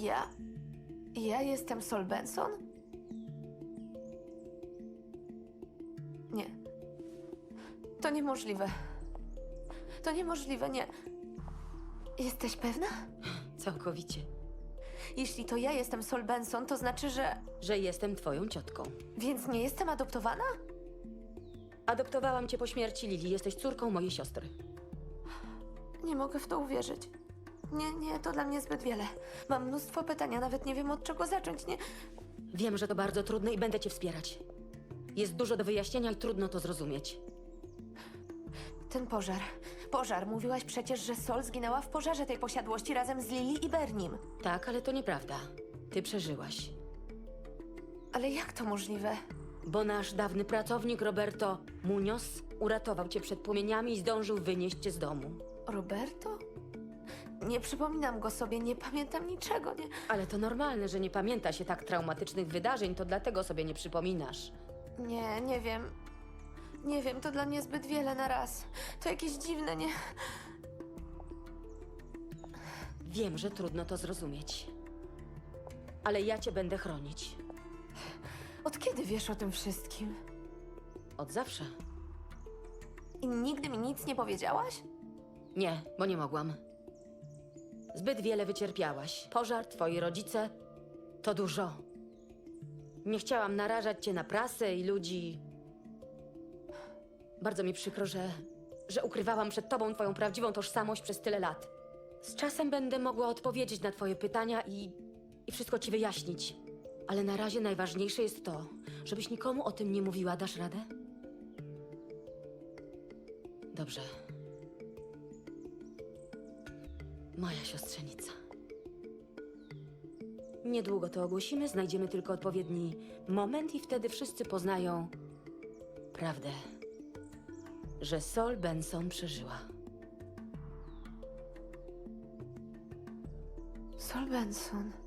Ja? Ja jestem Sol Benson? Nie. To niemożliwe. To niemożliwe, nie. Jesteś pewna? Całkowicie. Jeśli to ja jestem Sol Benson, to znaczy, że. Że jestem twoją ciotką. Więc nie jestem adoptowana? Adoptowałam cię po śmierci Lili. Jesteś córką mojej siostry. Nie mogę w to uwierzyć. Nie, nie, to dla mnie zbyt wiele. Mam mnóstwo pytań, a nawet nie wiem od czego zacząć. Nie. Wiem, że to bardzo trudne i będę cię wspierać. Jest dużo do wyjaśnienia i trudno to zrozumieć. Ten pożar. Pożar. Mówiłaś przecież, że Sol zginęła w pożarze tej posiadłości razem z Lili i Bernim. Tak, ale to nieprawda. Ty przeżyłaś. Ale jak to możliwe? Bo nasz dawny pracownik Roberto Munoz uratował cię przed płomieniami i zdążył wynieść cię z domu. Roberto? Nie przypominam go sobie, nie pamiętam niczego, nie. Ale to normalne, że nie pamięta się tak traumatycznych wydarzeń, to dlatego sobie nie przypominasz. Nie, nie wiem. Nie wiem, to dla mnie zbyt wiele na raz. To jakieś dziwne, nie. Wiem, że trudno to zrozumieć. Ale ja cię będę chronić. Od kiedy wiesz o tym wszystkim? Od zawsze. I nigdy mi nic nie powiedziałaś? Nie, bo nie mogłam. Zbyt wiele wycierpiałaś. Pożar, twoi rodzice to dużo. Nie chciałam narażać cię na prasę i ludzi. Bardzo mi przykro, że, że ukrywałam przed tobą twoją prawdziwą tożsamość przez tyle lat. Z czasem będę mogła odpowiedzieć na twoje pytania i, i wszystko ci wyjaśnić. Ale na razie najważniejsze jest to, żebyś nikomu o tym nie mówiła. Dasz radę? Dobrze. Moja siostrzenica. Niedługo to ogłosimy, znajdziemy tylko odpowiedni moment i wtedy wszyscy poznają prawdę, że Sol Benson przeżyła. Sol Benson.